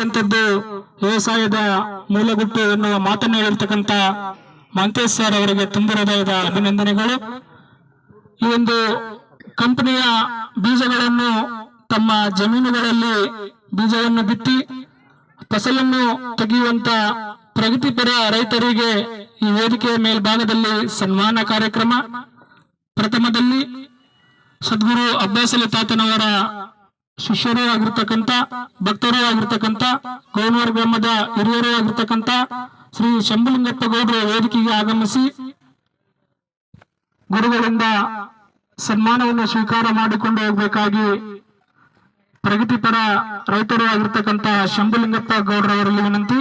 ಅಂತಕ್ಕಂಥದ್ದು ವ್ಯವಸಾಯದ ಮೂಲಗುಟ್ಟು ಎನ್ನುವ ಮಾತನ್ನು ಹೇಳಿರ್ತಕ್ಕಂಥ ಮಾಂತೇಶ್ ಸರ್ ಅವರಿಗೆ ತುಂಬ ಹೃದಯದ ಅಭಿನಂದನೆಗಳು. ಈ ಒಂದು ಕಂಪನಿಯ ಬೀಜಗಳನ್ನು ತಮ್ಮ ಜಮೀನುಗಳಲ್ಲಿ ಬೀಜವನ್ನು ಬಿತ್ತಿ ಫಸಲನ್ನು ತೆಗೆಯುವಂತ ಪ್ರಗತಿಪರ ರೈತರಿಗೆ ಈ ವೇದಿಕೆಯ ಮೇಲ್ಭಾಗದಲ್ಲಿ ಸನ್ಮಾನ ಕಾರ್ಯಕ್ರಮ. ಪ್ರಥಮದಲ್ಲಿ ಸದ್ಗುರು ಅಬ್ಬಾಸಲಿ ತಾತನವರ ಶಿಷ್ಯರೂ ಆಗಿರ್ತಕ್ಕಂಥ, ಭಕ್ತರೇ ಆಗಿರ್ತಕ್ಕಂಥ ಗೌನೂರ್ ಗ್ರಾಮದ ಹಿರಿಯರೇ ಆಗಿರ್ತಕ್ಕಂಥ ಶ್ರೀ ಶಂಭುಲಿಂಗಪ್ಪ ಗೌಡರು ವೇದಿಕೆಗೆ ಆಗಮಿಸಿ ಗುರುಗಳಿಂದ ಸನ್ಮಾನವನ್ನು ಸ್ವೀಕಾರ ಮಾಡಿಕೊಂಡು ಹೋಗಬೇಕಾಗಿ ಪ್ರಗತಿಪರ ರೈತರು ಆಗಿರ್ತಕ್ಕಂಥ ಶಂಭುಲಿಂಗಪ್ಪ ಗೌಡರವರಲ್ಲಿ ವಿನಂತಿ.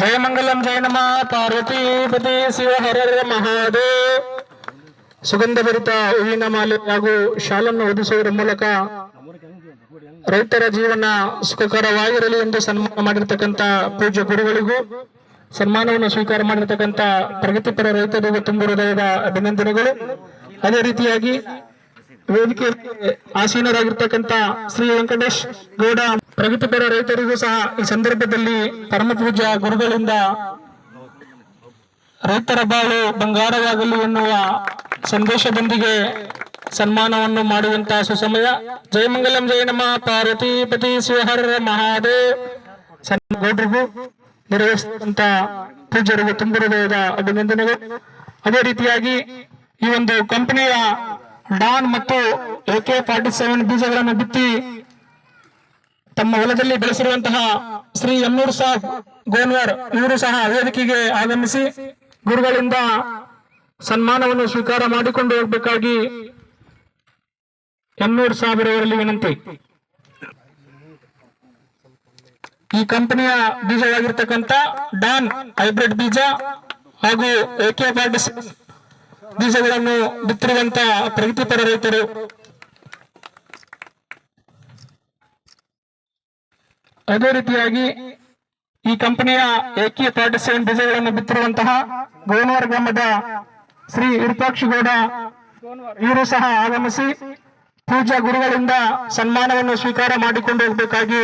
ಜಯ ಮಂಗಲಂ ಜಯ ನಮ ಪಾರ್ವತಿ ಪತಿ ಶಿವ ಹರ ಮಹಾದೇ ಸುಗಂಧ ಭರಿತ ಹೂವಿನ ಮಾಲೆ ಹಾಗೂ ಶಾಲನ್ನು ಒದಿಸುವುದರ ಮೂಲಕ ರೈತರ ಜೀವನ ಸುಖಕರವಾಗಿರಲಿ ಎಂದು ಸನ್ಮಾನ ಮಾಡಿರ್ತಕ್ಕಂಥ ಪೂಜ್ಯ ಗುರುಗಳಿಗೂ ಸನ್ಮಾನವನ್ನು ಸ್ವೀಕಾರ ಮಾಡಿರ್ತಕ್ಕಂಥ ಪ್ರಗತಿಪರ ರೈತರಿಗೆ ತುಂಬ ಹೃದಯದ ಅಭಿನಂದನೆಗಳು. ಅದೇ ರೀತಿಯಾಗಿ ವೇದಿಕೆ ಆಸೀನರಾಗಿರ್ತಕ್ಕಂಥ ಶ್ರೀ ವೆಂಕಟೇಶ್ ಗೌಡ ಪ್ರಗತಿಪರ ರೈತರಿಗೂ ಸಹ ಈ ಸಂದರ್ಭದಲ್ಲಿ ಪರಮ ಪೂಜ್ಯ ಗುರುಗಳಿಂದ ರೈತರ ಬಾಳು ಬಂಗಾರವಾಗಲಿ ಎನ್ನುವ ಸಂದೇಶದೊಂದಿಗೆ ಸನ್ಮಾನವನ್ನು ಮಾಡುವಂತಹ ಸುಸಮಯ. ಜಯಮಂಗಲಂ ಜಯ ನಮ. ಪಾರ್ವತಿ ಪತಿ ಶಿವಹರ ಮಹಾದೇವ್. ಗೌಡ್ರಿಗೂ ಪೂಜ್ಯರಿಗೆ ಪೂಜ್ಯರಿಗೂ ತುಂಬ ಅಭಿನಂದನೆಗಳು. ಅದೇ ರೀತಿಯಾಗಿ ಈ ಒಂದು ಕಂಪನಿಯ ಡಾನ್ ಮತ್ತು ಎಕೆ ಫಾರ್ಟಿ ಸೆವೆನ್ ಬೀಜಗಳನ್ನು ಬಿತ್ತಿ ತಮ್ಮ ಹೊಲದಲ್ಲಿ ಬೆಳೆಸಿರುವಂತಹ ಶ್ರೀ ಎಮ್ಮೂರು ಸಾಹ್ ಗೋನ್ವರ್, ಇವರು ಸಹ ವೇದಿಕೆಗೆ ಆಗಮಿಸಿ ಗುರುಗಳಿಂದ ಸನ್ಮಾನವನ್ನು ಸ್ವೀಕಾರ ಮಾಡಿಕೊಂಡು ಹೋಗಬೇಕಾಗಿ ಎನ್ನೂರು ಸಾವಿರವರಲ್ಲಿ ವಿನಂತಿ. ಈ ಕಂಪನಿಯ ಬೀಜವಾಗಿರ್ತಕ್ಕಂಥ ಡಾನ್ ಹೈಬ್ರಿಡ್ ಬೀಜ ಹಾಗೂ ಎಕೆ ಫಾರ್ಟಿ ಬೀಜಗಳನ್ನು ಬಿತ್ತಿರುವಂತಹ ಪ್ರಗತಿಪರ ರೈತರು. ಅದೇ ರೀತಿಯಾಗಿ ಈ ಕಂಪನಿಯ ಎಕೆ ಫಾರ್ಟಿ ಸೆವೆನ್ ಬೀಜಗಳನ್ನು ಬಿತ್ತಿರುವಂತಹ ಗೋನವಾರ ಗ್ರಾಮದ ಶ್ರೀ ವಿರೂಪಾಕ್ಷಿಗೌಡ ಇವರು ಸಹ ಆಗಮಿಸಿ ಪೂಜಾ ಗುರುಗಳಿಂದ ಸನ್ಮಾನವನ್ನು ಸ್ವೀಕಾರ ಮಾಡಿಕೊಂಡು ಹೋಗಬೇಕಾಗಿ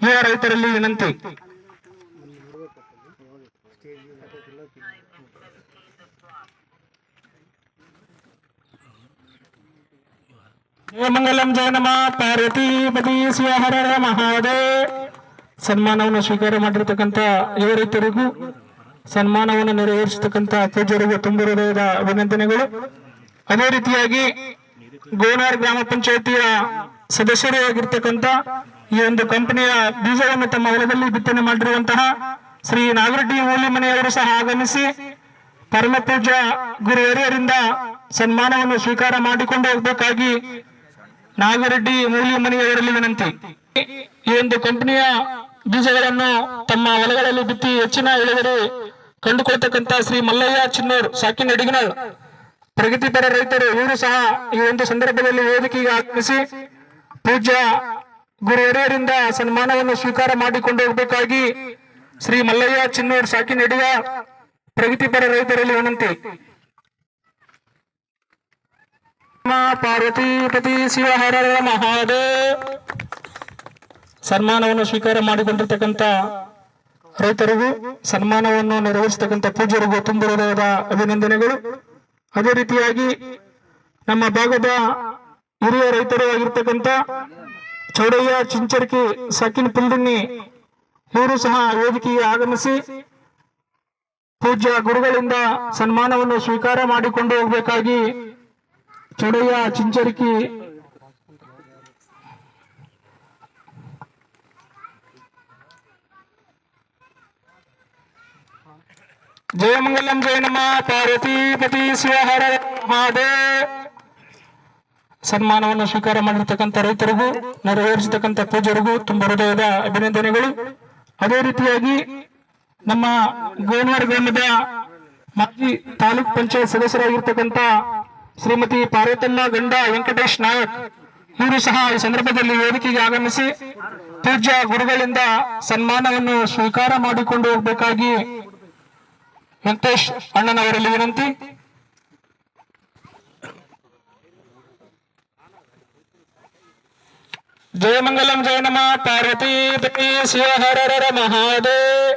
ಯುವ ರೈತರಲ್ಲಿ ವಿನಂತಿ. ಮಂಗಲಂ ಜಯ ನಮ ಪಾರ್ವತಿ ಪತಿ ಮಹಾದೇ ಹರ ಹರ ಮಹಾದೇವ್. ಸನ್ಮಾನವನ್ನು ಸ್ವೀಕಾರ ಮಾಡಿರ್ತಕ್ಕಂಥ ಯುವ ರೈತರಿಗೂ ಸನ್ಮಾನವನ್ನು ನೆರವೇರಿಸತಕ್ಕಂಥ ಪೂಜ್ಯರಿಗೂ ತುಂಬ ಅಭಿನಂದನೆಗಳು. ಅದೇ ರೀತಿಯಾಗಿ ಗೋನಾರ್ ಗ್ರಾಮ ಪಂಚಾಯತಿಯ ಸದಸ್ಯರೇ ಆಗಿರ್ತಕ್ಕಂಥ ಈ ಒಂದು ಕಂಪನಿಯ ಬೀಜವನ್ನು ತಮ್ಮ ಹೊಲದಲ್ಲಿ ಬಿತ್ತನೆ ಮಾಡಿರುವಂತಹ ಶ್ರೀ ನಾಗರೆಡ್ಡಿ ಮೂಲಿಮನೆಯವರು ಸಹ ಆಗಮಿಸಿ ಪರಮ ಪೂಜ್ಯ ಗುರು ಹಿರಿಯರಿಂದ ಸನ್ಮಾನವನ್ನು ಸ್ವೀಕಾರ ಮಾಡಿಕೊಂಡು ಹೋಗಬೇಕಾಗಿ ನಾಗರೆಡ್ಡಿ ಮೂಲಿಮನೆಯವರಲ್ಲಿ ವಿನಂತಿ. ಈ ಒಂದು ಕಂಪನಿಯ ಬೀಜಗಳನ್ನು ತಮ್ಮ ಹೊಲಗಳಲ್ಲಿ ಬಿತ್ತಿ ಹೆಚ್ಚಿನ ಇಳುವರಿ ಕಂಡುಕೊಳ್ತಕ್ಕಂತ ಶ್ರೀ ಮಲ್ಲಯ್ಯ ಚಿನ್ನೂರ್ ಸಾಕಿನ ಅಡಿಗನಾಳ್. ಪ್ರಗತಿಪರ ರೈತರು ಇವರು ಸಹ ಈ ಒಂದು ಸಂದರ್ಭದಲ್ಲಿ ವೇದಿಕೆಗೆ ಆಗಮಿಸಿ ಪೂಜ್ಯ ಗುರು ಹಿರಿಯರಿಂದ ಸನ್ಮಾನವನ್ನು ಸ್ವೀಕಾರ ಮಾಡಿಕೊಂಡು ಹೋಗಬೇಕಾಗಿ ಶ್ರೀ ಮಲ್ಲಯ್ಯ ಚಿನ್ನೂರ್ ಸಾಕಿನ ಅಡಿಗ ಪ್ರಗತಿಪರ ರೈತರಲ್ಲಿ ವಿನಂತಿ. ನಮ ಶಿವಹರ ಮಹಾದೇವ್. ಸನ್ಮಾನವನ್ನು ಸ್ವೀಕಾರ ಮಾಡಿಕೊಂಡಿರ್ತಕ್ಕಂಥ ರೈತರಿಗೂ ಸನ್ಮಾನವನ್ನು ನೆರವೇರಿಸತಕ್ಕಂಥ ಪೂಜ್ಯರಿಗೂ ತುಂಬ ಅಭಿನಂದನೆಗಳು. ಅದೇ ರೀತಿಯಾಗಿ ನಮ್ಮ ಭಾಗದ ಹಿರಿಯ ರೈತರು ಆಗಿರ್ತಕ್ಕಂಥ ಚೌಡಯ್ಯ, ಚಿಂಚರ್ಕಿ, ಸಕಿನ್ ಪಿಲ್ದಿನ್ನಿ ಇವರು ಸಹ ವೇದಿಕೆಗೆ ಆಗಮಿಸಿ ಪೂಜ್ಯ ಗುರುಗಳಿಂದ ಸನ್ಮಾನವನ್ನು ಸ್ವೀಕಾರ ಮಾಡಿಕೊಂಡು ಹೋಗಬೇಕಾಗಿ ಚೌಡಯ್ಯ ಚಿಂಚರಿಕಿ. ಜಯಮಂಗಲಂ ಮಂಗಲಂ, ಜಯ ನಮ. ಪಾರ್ವತಿ ಪತಿ ಶಿವ ಹರ ಮಹಾದೇವ್. ಸನ್ಮಾನವನ್ನು ಸ್ವೀಕಾರ ಮಾಡಿರ್ತಕ್ಕಂಥ ರೈತರಿಗೂ, ನೆರವೇರಿಸತಕ್ಕಂಥ ಪೂಜರಿಗೂ ತುಂಬ ಹೃದಯದ ಅಭಿನಂದನೆಗಳು. ಅದೇ ರೀತಿಯಾಗಿ ನಮ್ಮ ಗೋನ್ವಾರ್ ಗ್ರಾಮದ ಮಾಜಿ ತಾಲೂಕ್ ಪಂಚಾಯತ್ ಸದಸ್ಯರಾಗಿರ್ತಕ್ಕಂಥ ಶ್ರೀಮತಿ ಪಾರ್ವತಮ್ಮ ಗಂಡ ವೆಂಕಟೇಶ್ ನಾಯಕ್, ಇವರು ಸಹ ಈ ಸಂದರ್ಭದಲ್ಲಿ ವೇದಿಕೆಗೆ ಆಗಮಿಸಿ ಪೂಜ್ಯ ಗುರುಗಳಿಂದ ಸನ್ಮಾನವನ್ನು ಸ್ವೀಕಾರ ಮಾಡಿಕೊಂಡು ಹೋಗಬೇಕಾಗಿ ವೆಂಕಟೇಶ್ ಅಣ್ಣನವರಲ್ಲಿ ವಿನಂತಿ. ಜಯಮಂಗಲಂ ಜಯ ನಮ. ಪಾರ್ವತಿ ಹರ ಮಹಾದೇವ್.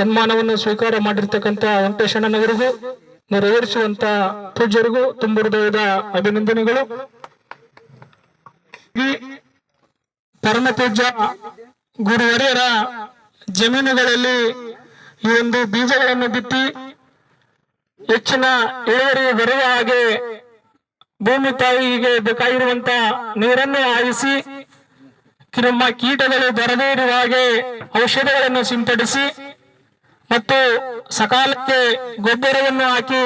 ಸನ್ಮಾನವನ್ನು ಸ್ವೀಕಾರ ಮಾಡಿರ್ತಕ್ಕಂಥ ವೆಂಕಟೇಶಣ್ಣನವರಿಗೂ ನೆರವೇರಿಸುವಂತ ಪೂಜ್ಯರಿಗೂ ತುಂಬ ಹೃದಯದ ಅಭಿನಂದನೆಗಳು. ಈ ಪರಮ ಪೂಜ್ಯ ಗುರುವರಿಯರ ಜಮೀನುಗಳಲ್ಲಿ ಈ ಒಂದು ಬೀಜಗಳನ್ನು ಬಿತ್ತಿ ಹೆಚ್ಚಿನ ಇಳುವರಿ ಬರುವ ಹಾಗೆ ಭೂಮಿ ತಾಯಿಗೆ ಬೇಕಾಗಿರುವಂತ ನೀರನ್ನು ಹಾಯಿಸಿ ನಮ್ಮ ಕೀಟಗಳು ಬರದೇ ಇರುವ ಹಾಗೆ ಔಷಧಗಳನ್ನು ಸಿಂಪಡಿಸಿ ಮತ್ತು ಸಕಾಲಕ್ಕೆ ಗೊಬ್ಬರವನ್ನು ಹಾಕಿ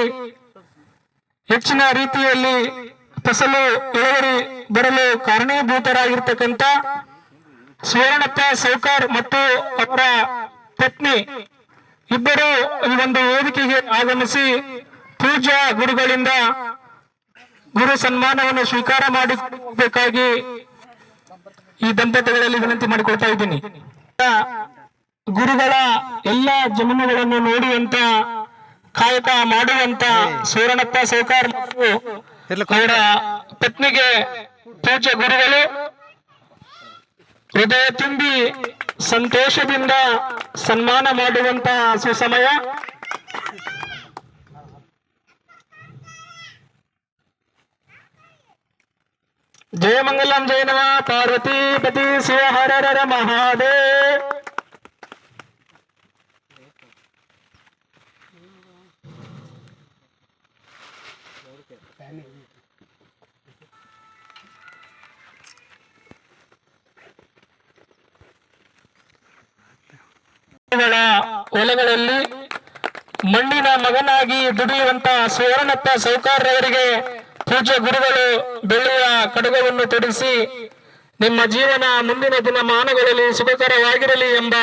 ಹೆಚ್ಚಿನ ರೀತಿಯಲ್ಲಿ ಫಸಲು ಇಳುವರಿ ಬರಲು ಕಾರಣೀಭೂತರಾಗಿರ್ತಕ್ಕಂಥ ಸುವರ್ಣಪ್ಪ ಸೌಕಾರ್ ಮತ್ತು ಅವರ ಪತ್ನಿ ಇಬ್ಬರು ಈ ಒಂದು ವೇದಿಕೆಗೆ ಆಗಮಿಸಿ ಪೂಜಾ ಗುರುಗಳಿಂದ ಗುರು ಸನ್ಮಾನವನ್ನು ಸ್ವೀಕಾರ ಮಾಡಬೇಕಾಗಿ ಈ ದಂಪತಿಗಳಲ್ಲಿ ವಿನಂತಿ ಮಾಡಿಕೊಳ್ತಾ ಇದ್ದೀನಿ. ಗುರುಗಳ ಎಲ್ಲ ಜಮೀನುಗಳನ್ನು ನೋಡುವಂತ ಕಾಯಕ ಮಾಡುವಂತ ಸೂರಣಪ್ಪ ಸೌಕಾರ್ ಮತ್ತು ಅವರ ಪತ್ನಿಗೆ ಪೂಜ್ಯ ಗುರುಗಳು. ಹೃದಯ ತುಂಬಿ ಸಂತೋಷದಿಂದ ಸನ್ಮಾನ ಮಾಡುವಂತ ಸುಸಮಯ. ಜಯಮಂಗಲಂ ಮಂಗಲಂ ಜಯ ಪಾರ್ವತಿ ಪತಿ ಶಿವ ಹರ ಮಹಾದೇವ್. ಹೊಲಗಳಲ್ಲಿ ಮಣ್ಣಿನ ಮಗನಾಗಿ ದುಡಿಯುವಂತ ಸುವರ್ಣಪ್ಪ ಸೌಕಾರ್ಯವರಿಗೆ ಪೂಜ್ಯ ಗುರುಗಳು ಬೆಳ್ಳಿಯ ಕಡಗವನ್ನು ತೊಡಿಸಿ ನಿಮ್ಮ ಜೀವನ ಮುಂದಿನ ದಿನಮಾನಗಳಲ್ಲಿ ಸುಖಕರವಾಗಿರಲಿ ಎಂಬ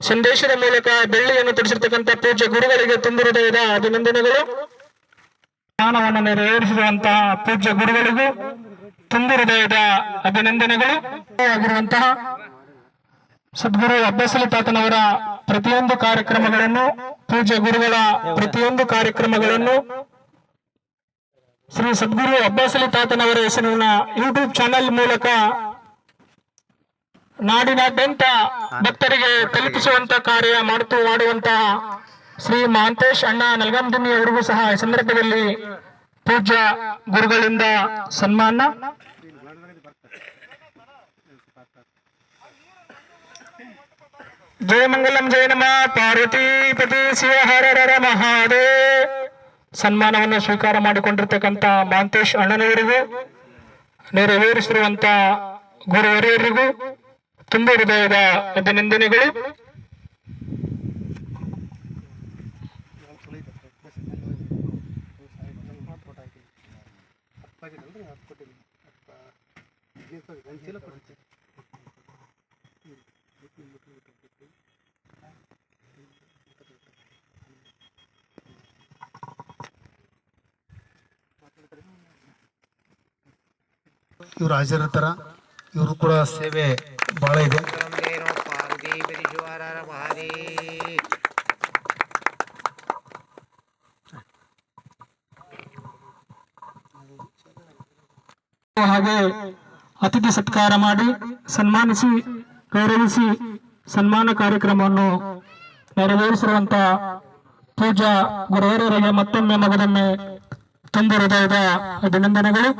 ಸಂದೇಶದ ಮೂಲಕ ಬೆಳ್ಳಿಯನ್ನು ತೊಡಿಸಿರ್ತಕ್ಕಂಥ ಪೂಜ್ಯ ಗುರುಗಳಿಗೆ ತುಂಬ ಹೃದಯದ ಅಭಿನಂದನೆಗಳು. ಜ್ಞಾನವನ್ನು ನೆರವೇರಿಸಿರುವಂತಹ ಪೂಜ್ಯ ಗುರುಗಳಿಗೂ ತುಂಬ ಹೃದಯದ ಅಭಿನಂದನೆಗಳು. ಆಗಿರುವಂತಹ ಸದ್ಗುರು ಅಬ್ಬಸಲಿ ತಾತನವರ ಪ್ರತಿಯೊಂದು ಕಾರ್ಯಕ್ರಮಗಳನ್ನು ಪೂಜ್ಯ ಗುರುಗಳ ಪ್ರತಿಯೊಂದು ಕಾರ್ಯಕ್ರಮಗಳನ್ನು ಶ್ರೀ ಸದ್ಗುರು ಅಬ್ಬಾಸಲಿ ತಾತನವರ ಹೆಸರಿನ ಯೂಟ್ಯೂಬ್ ಚಾನೆಲ್ ಮೂಲಕ ನಾಡಿನಾದ್ಯಂತ ಭಕ್ತರಿಗೆ ತಲುಪಿಸುವಂತ ಕಾರ್ಯ ಮಾಡುತ್ತು ಮಾಡುವಂತಹ ಶ್ರೀ ಮಹಾಂತೇಶ್ ಅಣ್ಣ ನಲ್ಗಂದಿನಿ ಅವರಿಗೂ ಸಹ ಈ ಸಂದರ್ಭದಲ್ಲಿ ಪೂಜ್ಯ ಗುರುಗಳಿಂದ ಸನ್ಮಾನ. ಜಯ ಮಂಗಲಂ ಜಯ ನಮ ಪಾರ್ವತಿ ಪತಿ ಶಿವ ಹರ ಸನ್ಮಾನವನ್ನು ಸ್ವೀಕಾರ ಮಾಡಿಕೊಂಡಿರ್ತಕ್ಕಂಥ ಮಾಂತೇಶ್ ಅಣ್ಣನವರಿಗೂ ನೆರವೇರಿಸಿರುವಂತ ಗುರುವರಿಯರಿಗೂ ತುಂಬ ಹೃದಯದ ಅಭಿನಂದನೆಗಳು ಇವ್ರು ಹಾಜರಿರ್ತಾರ ಇವರು ಕೂಡ ಸೇವೆ ಬಹಳ ಇದೆ. ಹಾಗೆ ಅತಿಥಿ ಸತ್ಕಾರ ಮಾಡಿ ಸನ್ಮಾನಿಸಿ, ಗೌರವಿಸಿ ಸನ್ಮಾನ ಕಾರ್ಯಕ್ರಮವನ್ನು ನೆರವೇರಿಸಿರುವಂತ ಪೂಜಾ ಗುರುವರರಿಗೆ ಮತ್ತೊಮ್ಮೆ ಮಗದೊಮ್ಮೆ ತುಂಬ ಹೃದಯದ ಅಭಿನಂದನೆಗಳು.